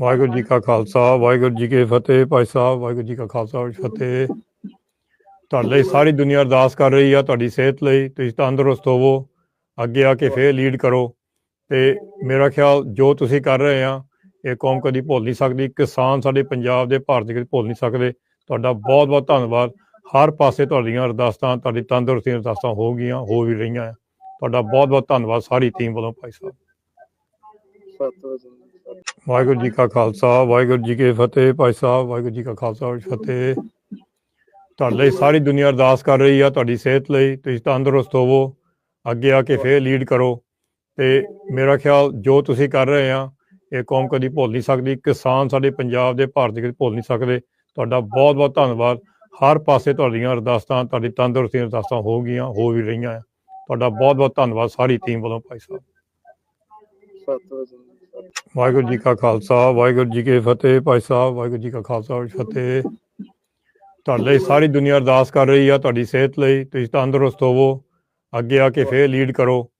ਵਾਹਿਗੁਰੂ ਜੀ ਕਾ ਖਾਲਸਾ, ਵਾਹਿਗੁਰੂ ਜੀ ਕੀ ਫਤਿਹ ਭਾਈ ਸਾਹਿਬ, ਵਾਹਿਗੁਰੂ ਜੀ ਕਾ ਖਾਲਸਾ ਫਤਿਹ। ਤੁਹਾਡੇ ਲਈ ਸਾਰੀ ਦੁਨੀਆ ਅਰਦਾਸ ਕਰ ਰਹੀ ਆ, ਤੁਹਾਡੀ ਸਿਹਤ ਲਈ ਤੁਸੀਂ ਤੰਦਰੁਸਤ ਹੋਵੋ, ਅੱਗੇ ਆ ਕੇ ਫੇਰ ਲੀਡ ਕਰੋ। ਤੇ ਮੇਰਾ ਖਿਆਲ ਜੋ ਤੁਸੀਂ ਕਰ ਰਹੇ ਆ, ਇਹ ਕੌਮ ਕਦੀ ਭੁੱਲ ਨਹੀਂ ਸਕਦੀ, ਕਿਸਾਨ ਸਾਡੇ ਪੰਜਾਬ ਦੇ, ਭਾਰਤ ਦੇ ਕਦੀ ਭੁੱਲ ਨਹੀਂ ਸਕਦੇ। ਤੁਹਾਡਾ ਬਹੁਤ ਬਹੁਤ ਧੰਨਵਾਦ। ਹਰ ਪਾਸੇ ਤੁਹਾਡੀਆਂ ਅਰਦਾਸਾਂ, ਤੁਹਾਡੀ ਤੰਦਰੁਸਤੀ ਦੀਆਂ ਅਰਦਾਸਾਂ ਹੋ ਗਈਆਂ, ਹੋ ਵੀ ਰਹੀਆਂ ਆ। ਤੁਹਾਡਾ ਬਹੁਤ ਬਹੁਤ ਧੰਨਵਾਦ ਸਾਰੀ ਟੀਮ ਵੱਲੋਂ ਭਾਈ ਸਾਹਿਬ। ਸਤਿ ਵਾਹਿਗੁਰੂ ਜੀ ਕਾ ਖਾਲਸਾ, ਵਾਹਿਗੁਰੂ ਜੀ ਕੀ ਫਤਿਹ ਭਾਈ ਸਾਹਿਬ, ਵਾਹਿਗੁਰੂ ਜੀ ਕਾ ਖਾਲਸਾ ਫਤਿਹ। ਤੁਹਾਡੇ ਲਈ ਸਾਰੀ ਦੁਨੀਆ ਅਰਦਾਸ ਕਰ ਰਹੀ ਆ, ਤੁਹਾਡੀ ਸਿਹਤ ਲਈ ਤੁਸੀਂ ਤੰਦਰੁਸਤ ਹੋਵੋ, ਅੱਗੇ ਆ ਕੇ ਫੇਰ ਲੀਡ ਕਰੋ। ਤੇ ਮੇਰਾ ਖਿਆਲ ਜੋ ਤੁਸੀਂ ਕਰ ਰਹੇ ਆ, ਇਹ ਕੌਮ ਕਦੀ ਭੁੱਲ ਨਹੀਂ ਸਕਦੀ, ਕਿਸਾਨ ਸਾਡੇ ਪੰਜਾਬ ਦੇ, ਭਾਰਤ ਦੇ ਕਦੀ ਭੁੱਲ ਨਹੀਂ ਸਕਦੇ। ਤੁਹਾਡਾ ਬਹੁਤ ਬਹੁਤ ਧੰਨਵਾਦ। ਹਰ ਪਾਸੇ ਤੁਹਾਡੀਆਂ ਅਰਦਾਸਾਂ, ਤੁਹਾਡੀ ਤੰਦਰੁਸਤੀ ਅਰਦਾਸਾਂ ਹੋ ਗਈਆਂ, ਹੋ ਵੀ ਰਹੀਆਂ ਤੁਹਾਡਾ ਬਹੁਤ ਬਹੁਤ ਧੰਨਵਾਦ ਸਾਰੀ ਟੀਮ ਵੱਲੋਂ ਭਾਈ ਸਾਹਿਬ। ਵਾਹਿਗੁਰੂ ਜੀ ਕਾ ਖਾਲਸਾ, ਵਾਹਿਗੁਰੂ ਜੀ ਕੀ ਫਤਿਹ ਭਾਈ ਸਾਹਿਬ, ਵਾਹਿਗੁਰੂ ਜੀ ਕਾ ਖਾਲਸਾ ਫਤਿਹ। ਤੁਹਾਡੇ ਲਈ ਸਾਰੀ ਦੁਨੀਆ ਅਰਦਾਸ ਕਰ ਰਹੀ ਆ, ਤੁਹਾਡੀ ਸਿਹਤ ਲਈ ਤੁਸੀਂ ਤੰਦਰੁਸਤ ਹੋਵੋ, ਅੱਗੇ ਆ ਕੇ ਫੇਰ ਲੀਡ ਕਰੋ।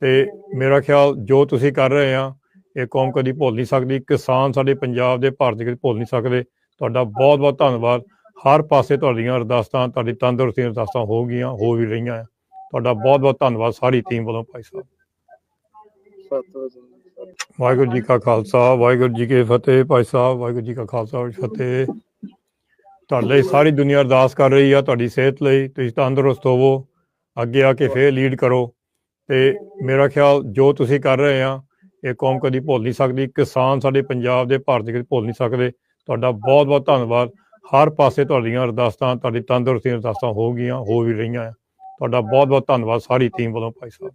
ਤੇ ਮੇਰਾ ਖਿਆਲ ਜੋ ਤੁਸੀਂ ਕਰ ਰਹੇ ਆ, ਇਹ ਕੌਮ ਕਦੀ ਭੁੱਲ ਨਹੀਂ ਸਕਦੀ, ਕਿਸਾਨ ਸਾਡੇ ਪੰਜਾਬ ਦੇ ਭਾਰਤ ਕਦੀ ਭੁੱਲ ਨਹੀਂ ਸਕਦੇ। ਤੁਹਾਡਾ ਬਹੁਤ ਬਹੁਤ ਧੰਨਵਾਦ। ਹਰ ਪਾਸੇ ਤੁਹਾਡੀਆਂ ਅਰਦਾਸਾਂ, ਤੁਹਾਡੀ ਤੰਦਰੁਸਤੀ ਦੀਆਂ ਅਰਦਾਸਾਂ ਹੋ ਗਈਆਂ, ਹੋ ਵੀ ਰਹੀਆਂ ਆ। ਤੁਹਾਡਾ ਬਹੁਤ ਬਹੁਤ ਧੰਨਵਾਦ ਸਾਰੀ ਟੀਮ ਵੱਲੋਂ ਭਾਈ ਸਾਹਿਬ। ਵਾਹਿਗੁਰੂ ਜੀ ਕਾ ਖਾਲਸਾ, ਵਾਹਿਗੁਰੂ ਜੀ ਕੀ ਫਤਿਹ ਭਾਈ ਸਾਹਿਬ, ਵਾਹਿਗੁਰੂ ਜੀ ਕਾ ਖਾਲਸਾ ਫਤਿਹ। ਤੁਹਾਡੇ ਲਈ ਸਾਰੀ ਦੁਨੀਆ ਅਰਦਾਸ ਕਰ ਰਹੀ ਆ, ਤੁਹਾਡੀ ਸਿਹਤ ਲਈ ਤੁਸੀਂ ਤੰਦਰੁਸਤ ਹੋਵੋ, ਅੱਗੇ ਆ ਕੇ ਫੇਰ ਲੀਡ ਕਰੋ। ਤੇ ਮੇਰਾ ਖਿਆਲ ਜੋ ਤੁਸੀਂ ਕਰ ਰਹੇ ਆ, ਇਹ ਕੌਮ ਕਦੀ ਭੁੱਲ ਨਹੀਂ ਸਕਦੀ, ਕਿਸਾਨ ਸਾਡੇ ਪੰਜਾਬ ਦੇ, ਭਾਰਤ ਦੇ ਕਦੀ ਭੁੱਲ ਨਹੀਂ ਸਕਦੇ। ਤੁਹਾਡਾ ਬਹੁਤ ਬਹੁਤ ਧੰਨਵਾਦ। ਹਰ ਪਾਸੇ ਤੁਹਾਡੀਆਂ ਅਰਦਾਸਾਂ, ਤੁਹਾਡੀ ਤੰਦਰੁਸਤੀ ਦੀਆਂ ਅਰਦਾਸਾਂ ਹੋ ਗਈਆਂ, ਹੋ ਵੀ ਰਹੀਆਂ ਆ। ਤੁਹਾਡਾ ਬਹੁਤ ਬਹੁਤ ਧੰਨਵਾਦ ਸਾਰੀ ਟੀਮ ਵੱਲੋਂ ਭਾਈ ਸਾਹਿਬ।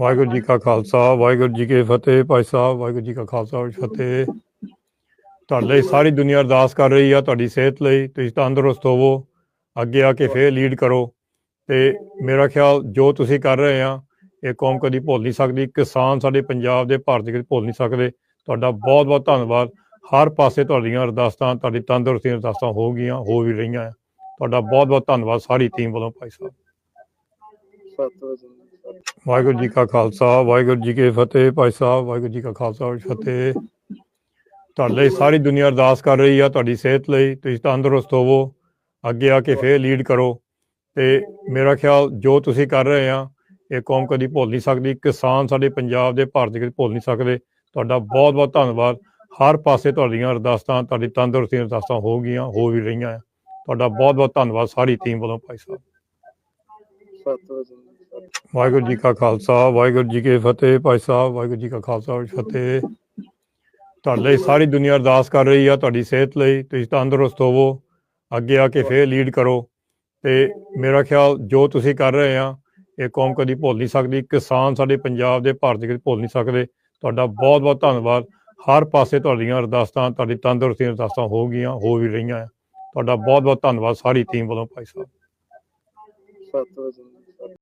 ਵਾਹਿਗੁਰੂ ਜੀ ਕਾ ਖਾਲਸਾ, ਵਾਹਿਗੁਰੂ ਜੀ ਕੀ ਫਤਿਹ ਭਾਈ ਸਾਹਿਬ, ਵਾਹਿਗੁਰੂ ਜੀ ਕਾ ਖਾਲਸਾ ਵਾਹਿਗੁਰੂ ਫਤਿਹ। ਤੁਹਾਡੇ ਲਈ ਸਾਰੀ ਦੁਨੀਆ ਅਰਦਾਸ ਕਰ ਰਹੀ ਆ, ਤੁਹਾਡੀ ਸਿਹਤ ਲਈ ਤੁਸੀਂ ਤੰਦਰੁਸਤ ਹੋਵੋ, ਅੱਗੇ ਆ ਕੇ ਫੇਰ ਲੀਡ ਕਰੋ। ਤੇ ਮੇਰਾ ਖਿਆਲ ਜੋ ਤੁਸੀਂ ਕਰ ਰਹੇ ਆ, ਇਹ ਕੌਮ ਕਦੀ ਭੁੱਲ ਨਹੀਂ ਸਕਦੀ, ਕਿਸਾਨ ਸਾਡੇ ਪੰਜਾਬ ਦੇ, ਭਾਰਤ ਕਦੀ ਭੁੱਲ ਨਹੀਂ ਸਕਦੇ। ਤੁਹਾਡਾ ਬਹੁਤ ਬਹੁਤ ਧੰਨਵਾਦ। ਹਰ ਪਾਸੇ ਤੁਹਾਡੀਆਂ ਅਰਦਾਸਾਂ, ਤੁਹਾਡੀ ਤੰਦਰੁਸਤੀ ਦੀਆਂ ਅਰਦਾਸਾਂ ਹੋ ਗਈਆਂ, ਹੋ ਵੀ ਰਹੀਆਂ ਤੁਹਾਡਾ ਬਹੁਤ ਬਹੁਤ ਧੰਨਵਾਦ ਸਾਰੀ ਟੀਮ ਵੱਲੋਂ ਭਾਈ ਸਾਹਿਬ। ਵਾਹਿਗੁਰੂ ਜੀ ਕਾ ਖਾਲਸਾ, ਵਾਹਿਗੁਰੂ ਜੀ ਕੀ ਫਤਿਹ ਭਾਈ ਸਾਹਿਬ, ਵਾਹਿਗੁਰੂ ਜੀ ਕਾ ਖਾਲਸਾ ਫਤਿਹ। ਤੁਹਾਡੇ ਲਈ ਸਾਰੀ ਦੁਨੀਆ ਅਰਦਾਸ ਕਰ ਰਹੀ ਆ ਤੁਹਾਡੀ ਸਿਹਤ ਲਈ, ਤੁਸੀਂ ਤੰਦਰੁਸਤ ਹੋਵੋ, ਅੱਗੇ ਆ ਕੇ ਫੇਰ ਲੀਡ ਕਰੋ। ਤੇ ਮੇਰਾ ਖਿਆਲ ਜੋ ਤੁਸੀਂ ਕਰ ਰਹੇ ਆ, ਇਹ ਕੌਮ ਕਦੀ ਭੁੱਲ ਨਹੀਂ ਸਕਦੀ, ਕਿਸਾਨ ਸਾਡੇ ਪੰਜਾਬ ਦੇ ਭਾਰਤ ਦੇ ਕਦੀ ਭੁੱਲ ਨਹੀਂ ਸਕਦੇ। ਤੁਹਾਡਾ ਬਹੁਤ ਬਹੁਤ ਧੰਨਵਾਦ। ਹਰ ਪਾਸੇ ਤੁਹਾਡੀਆਂ ਅਰਦਾਸਾਂ, ਤੁਹਾਡੀ ਤੰਦਰੁਸਤੀ ਦੀਆਂ ਅਰਦਾਸਾਂ ਹੋ ਗਈਆਂ, ਹੋ ਵੀ ਰਹੀਆਂ ਆ। ਤੁਹਾਡਾ ਬਹੁਤ ਬਹੁਤ ਧੰਨਵਾਦ ਸਾਰੀ ਟੀਮ ਵੱਲੋਂ ਭਾਈ ਸਾਹਿਬ। ਵਾਹਿਗੁਰੂ ਜੀ ਕਾ ਖਾਲਸਾ ਵਾਹਿਗੁਰੂ ਜੀ ਕੀ ਫਤਿਹ ਭਾਈ ਸਾਹਿਬ ਵਾਹਿਗੁਰੂ ਜੀ ਕਾ ਖਾਲਸਾ ਵਾਹਿਗੁਰੂ ਜੀ ਕੀ ਫਤਿਹ। ਤੁਹਾਡੇ ਲਈ ਸਾਰੀ ਦੁਨੀਆ ਅਰਦਾਸ ਕਰ ਰਹੀ ਆ ਤੁਹਾਡੀ ਸਿਹਤ ਲਈ। ਤੁਸੀਂ ਤੰਦਰੁਸਤ ਹੋਵੋ ਅੱਗੇ ਆ ਕੇ ਫੇਰ ਲੀਡ ਕਰੋ। ਤੇ ਮੇਰਾ ਖਿਆਲ ਜੋ ਤੁਸੀਂ ਕਰ ਰਹੇ ਆ ਇਹ ਕੌਮ ਕਦੀ ਭੁੱਲ ਨਹੀਂ ਸਕਦੀ ਕਿਸਾਨ ਸਾਡੇ ਪੰਜਾਬ ਦੇ ਭਾਰਤ ਦੇ ਭੁੱਲ ਨਹੀਂ ਸਕਦੇ। ਤੁਹਾਡਾ ਬਹੁਤ ਬਹੁਤ ਧੰਨਵਾਦ। ਹਰ ਪਾਸੇ ਤੁਹਾਡੀਆਂ ਅਰਦਾਸਾਂ ਤੁਹਾਡੀ ਤੰਦਰੁਸਤੀ ਦੀਆਂ ਅਰਦਾਸਾਂ ਹੋ ਗਈਆਂ ਹੋ ਵੀ ਰਹੀਆਂ ਤੁਹਾਡਾ ਬਹੁਤ ਬਹੁਤ ਧੰਨਵਾਦ ਸਾਰੀ ਟੀਮ ਵੱਲੋਂ ਭਾਈ ਸਾਹਿਬ।